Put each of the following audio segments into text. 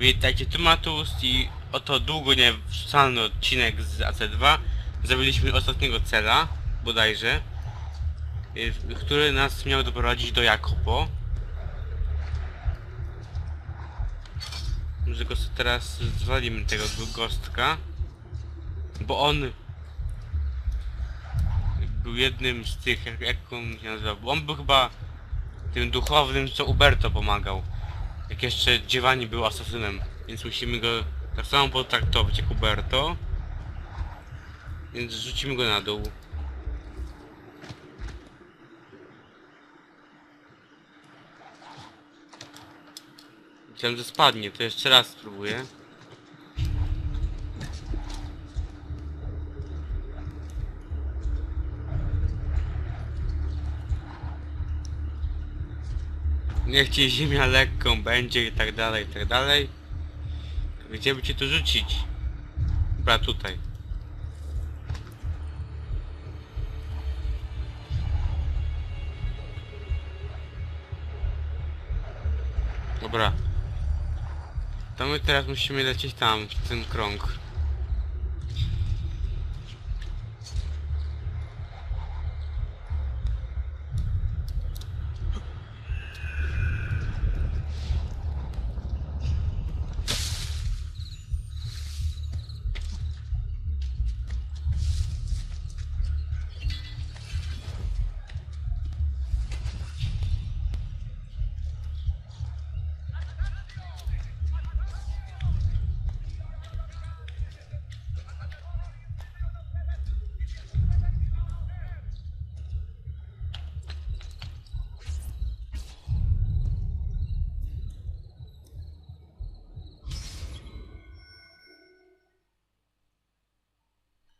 Witajcie, tu Matus i oto długo nie wrzucany odcinek z AC2. Zrobiliśmy ostatniego cela, bodajże, y, który nas miał doprowadzić do Jakopo. Może go teraz zwalimy tego go- gostka, bo on był jednym z tych, jak, jak on się nazywał, on był chyba tym duchownym, co Uberto pomagał. Jak jeszcze Giovanni był asasynem, więc musimy go tak samo potraktować jak Uberto. Więc rzucimy go na dół. Myślałem, że spadnie, to jeszcze raz spróbuję. Niech ci ziemia lekką będzie i tak dalej, i tak dalej. Gdzie by cię tu rzucić? Dobra, tutaj. Dobra. To my teraz musimy lecieć tam, w ten krąg.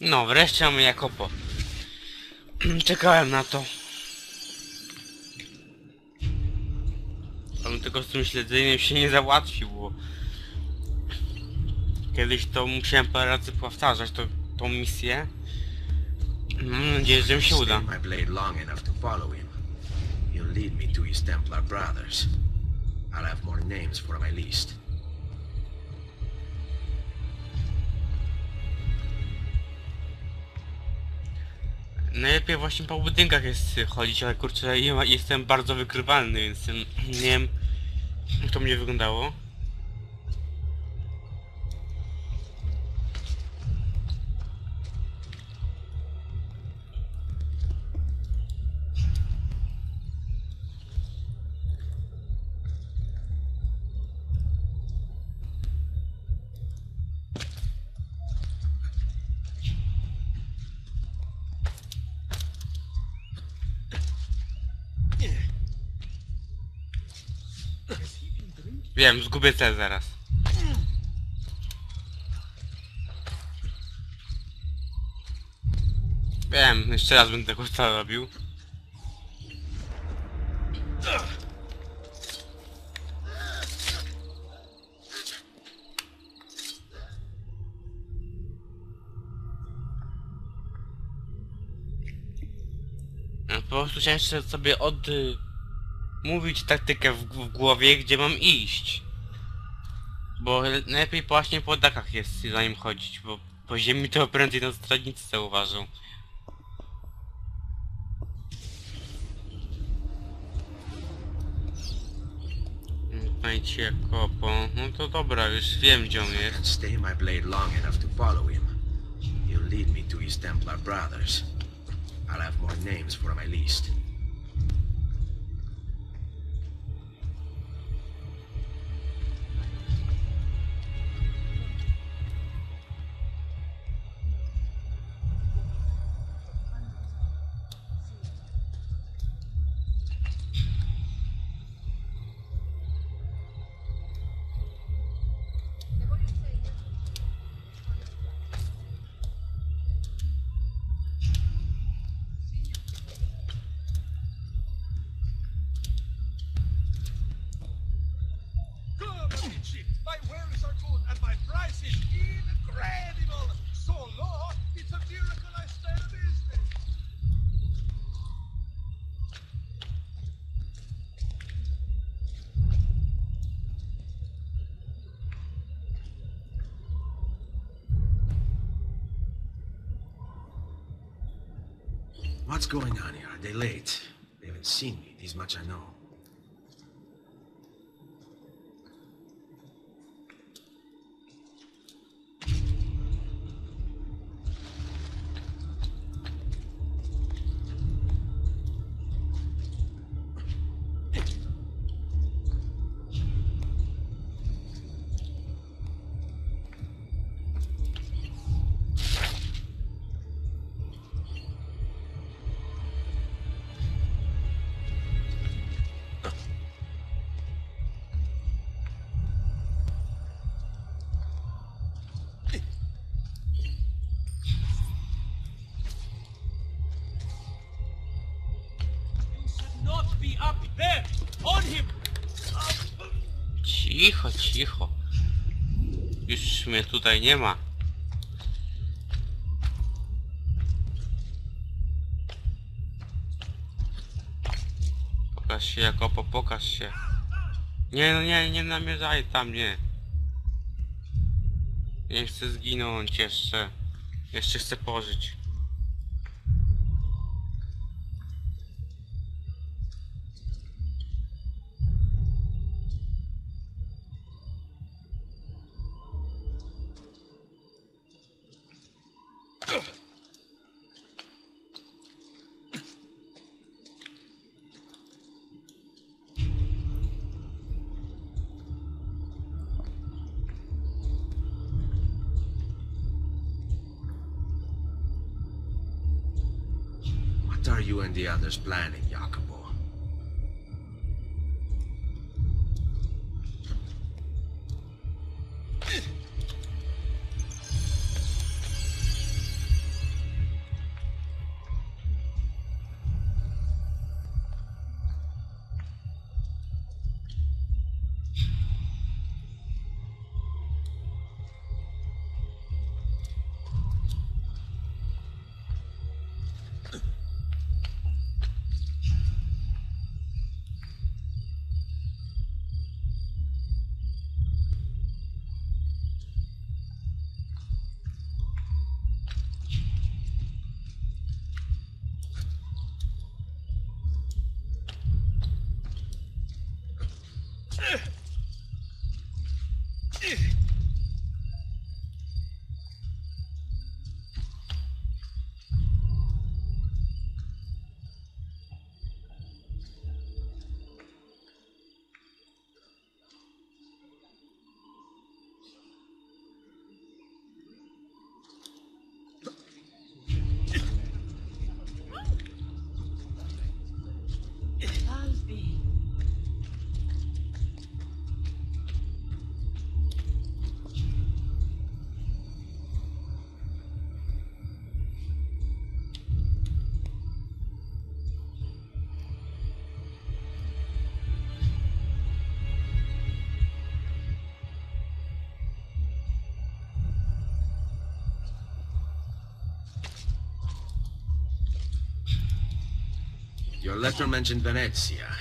No, wreszcie mamy Jakopo. Czekałem na to. Ale tylko z tym śledzeniem się nie załatwił, bo... Kiedyś to musiałem parę razy powtarzać to, tą misję. Mam nadzieję, że mi się uda. I'll have more names for my list. Najlepiej właśnie po budynkach jest chodzić, ale kurczę, jestem bardzo wykrywalny, więc nie wiem, jak to będzie wyglądało. Wiem, zgubię cel zaraz. Wiem, jeszcze raz będę tego co robił. Ja Po prostu chciałem sobie od... mówić taktykę w, w głowie, gdzie mam iść. Bo najlepiej właśnie po dakach jest za nim chodzić, bo po ziemi to prędzej na stradnicy zauważą. Pamięci Jakopo. No to dobra, już wiem gdzie on jest. stay my blade long enough to follow him. He'll lead me to his Templar brothers. I'll have more names for my list. is incredible. It's a miracle I stay in business. What's going on here? Are they late? They haven't seen me. These much I know. Cicho. Już mnie tutaj nie ma. Pokaż się, Jakopo, pokaż się. Nie, no nie, nie namierzaj tam, nie. Nie chcę zginąć jeszcze. Jeszcze chcę pożyć. What are you and the others planning, Jacopo? Your letter mentioned Venezia.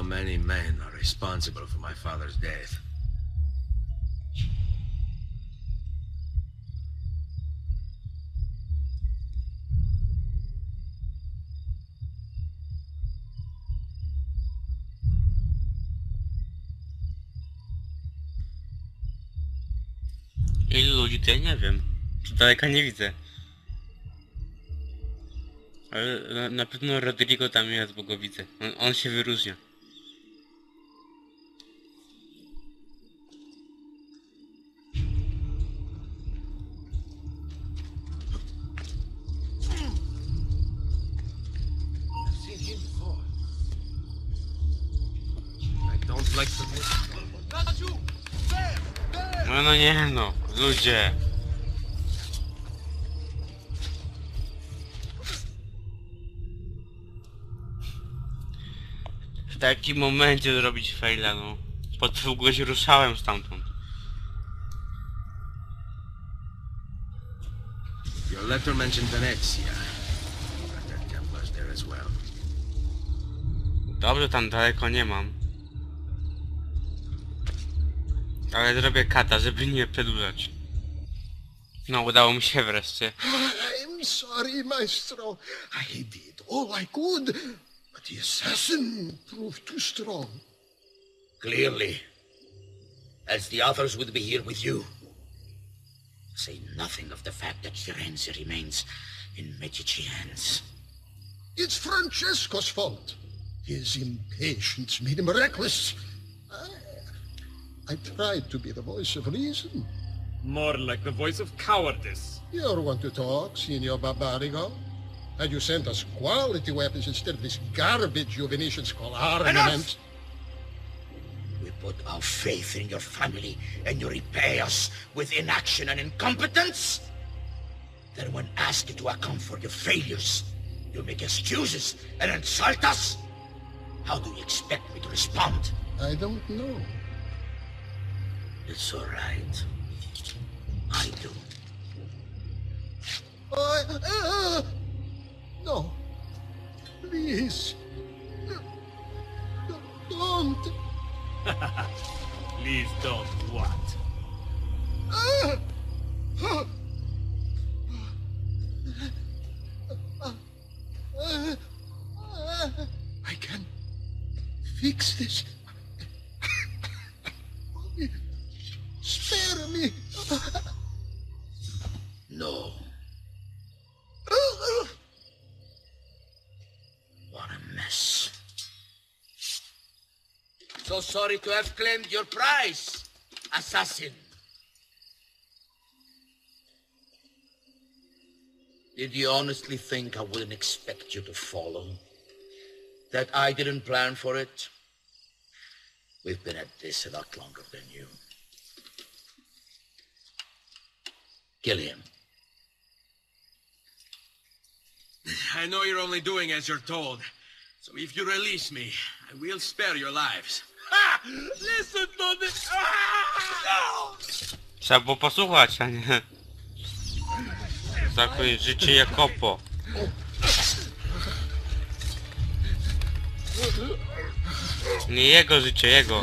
How many men are responsible for my father's death? Ilu ludzi to nie wiem. Z daleka nie widzę. Ale na, na pewno Rodrigo tam jest, bo go widzę. On, on się wyróżnia. Don't like! There! No no nie no, ludzie. W takim momencie zrobić faila, no. Pod długo się ruszałem stamtąd. Your letter mentioned Venezia. There as well? Dobrze, tam daleko nie mam. Ale zrobię kata, żeby nie przedłużać. No, udało mi się wreszcie. I'm sorry, Maestro. I did all I could, but the assassin proved too strong. Clearly. As the others would be here with you. Say nothing of the fact that Firenze remains in Medici hands. It's Francesco's fault. His impatience made him reckless. I, I tried to be the voice of reason. More like the voice of cowardice. You want to talk, Signor Barbarigo? Had you sent us quality weapons instead of this garbage you Venetians call armament? We put our faith in your family, and you repay us with inaction and incompetence? Then when asked to account for your failures, you make excuses and insult us? How do you expect me to respond? I don't know. It's all right. I do. I, uh, no. Please. No, don't. Please don't what? I can fix this. Sorry to have claimed your prize, assassin. Did you honestly think I wouldn't expect you to follow? That I didn't plan for it? We've been at this a lot longer than you. Kill him. I know you're only doing as you're told. So if you release me, I will spare your lives. Listen to this! Ah! Trzeba było posłuchać, a nie... Zakończyć życie Jakopo. Nie jego życie, jego.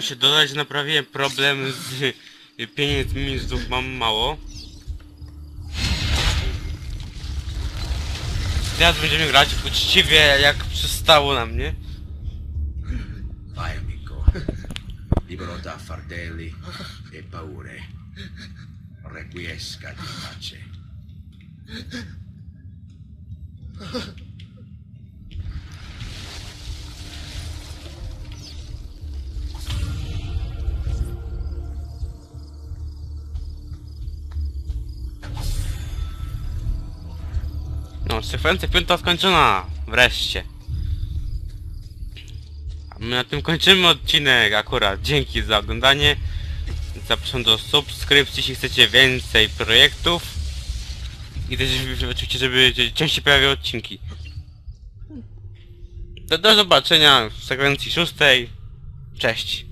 Chciałem się dodać, że naprawiłem problem z pieniędzmi, z dwóch mam mało. Teraz będziemy grać uczciwie, jak przystało na mnie. Vai, amico. Di libero da fardelli e paure. Requiescat in pace. Sekwencja piąta skończona. Wreszcie. A my na tym kończymy odcinek akurat. Dzięki za oglądanie. Zapraszam do subskrypcji, jeśli chcecie więcej projektów. I też oczywiście, żeby częściej pojawiały odcinki. Do, do zobaczenia w sekwencji szóstej. Cześć.